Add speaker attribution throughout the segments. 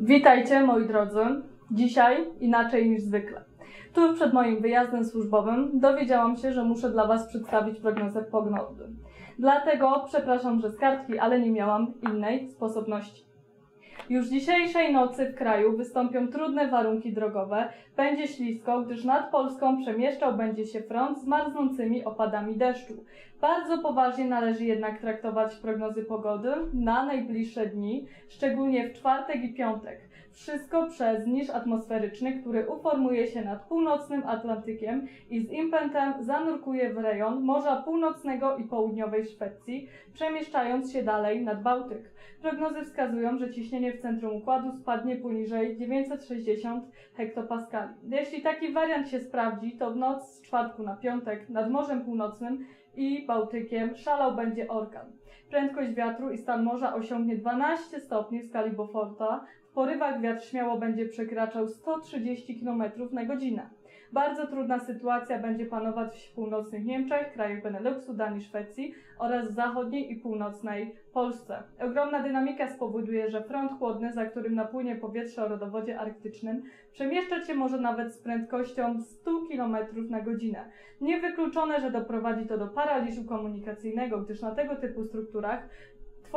Speaker 1: Witajcie moi drodzy. Dzisiaj inaczej niż zwykle. Tuż przed moim wyjazdem służbowym dowiedziałam się, że muszę dla Was przedstawić prognozę pogody. Dlatego przepraszam, że z kartki, ale nie miałam innej sposobności. Już dzisiejszej nocy w kraju wystąpią trudne warunki drogowe. Będzie ślisko, gdyż nad Polską przemieszczał będzie się front z marznącymi opadami deszczu. Bardzo poważnie należy jednak traktować prognozy pogody na najbliższe dni, szczególnie w czwartek i piątek. Wszystko przez niż atmosferyczny, który uformuje się nad północnym Atlantykiem i z impetem zanurkuje w rejon Morza Północnego i Południowej Szwecji, przemieszczając się dalej nad Bałtyk. Prognozy wskazują, że ciśnienie w centrum układu spadnie poniżej 960 hektopaskali. Jeśli taki wariant się sprawdzi, to w noc z czwartku na piątek nad Morzem Północnym i Bałtykiem szalał będzie orkan. Prędkość wiatru i stan morza osiągnie 12 stopni w skali Beauforta. W porywach wiatr śmiało będzie przekraczał 130 km na godzinę. Bardzo trudna sytuacja będzie panować w północnych Niemczech, krajach Beneluxu, Danii, Szwecji oraz w zachodniej i północnej Polsce. Ogromna dynamika spowoduje, że front chłodny, za którym napłynie powietrze o rodowodzie arktycznym, przemieszczać się może nawet z prędkością 100 km na godzinę. Niewykluczone, że doprowadzi to do paraliżu komunikacyjnego, gdyż na tego typu strukturach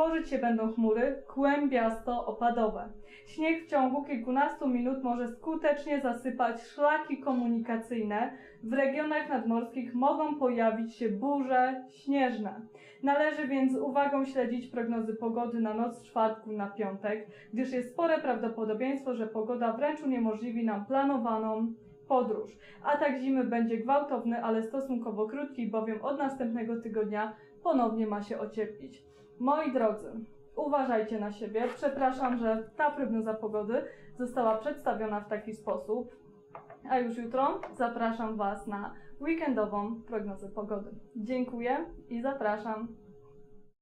Speaker 1: tworzyć się będą chmury kłębiasto-opadowe. Śnieg w ciągu kilkunastu minut może skutecznie zasypać szlaki komunikacyjne. W regionach nadmorskich mogą pojawić się burze śnieżne. Należy więc z uwagą śledzić prognozy pogody na noc czwartku na piątek, gdyż jest spore prawdopodobieństwo, że pogoda wręcz uniemożliwi nam planowaną podróż. Atak zimy będzie gwałtowny, ale stosunkowo krótki, bowiem od następnego tygodnia ponownie ma się ocieplić. Moi drodzy, uważajcie na siebie. Przepraszam, że ta prognoza pogody została przedstawiona w taki sposób. A już jutro zapraszam Was na weekendową prognozę pogody. Dziękuję i zapraszam.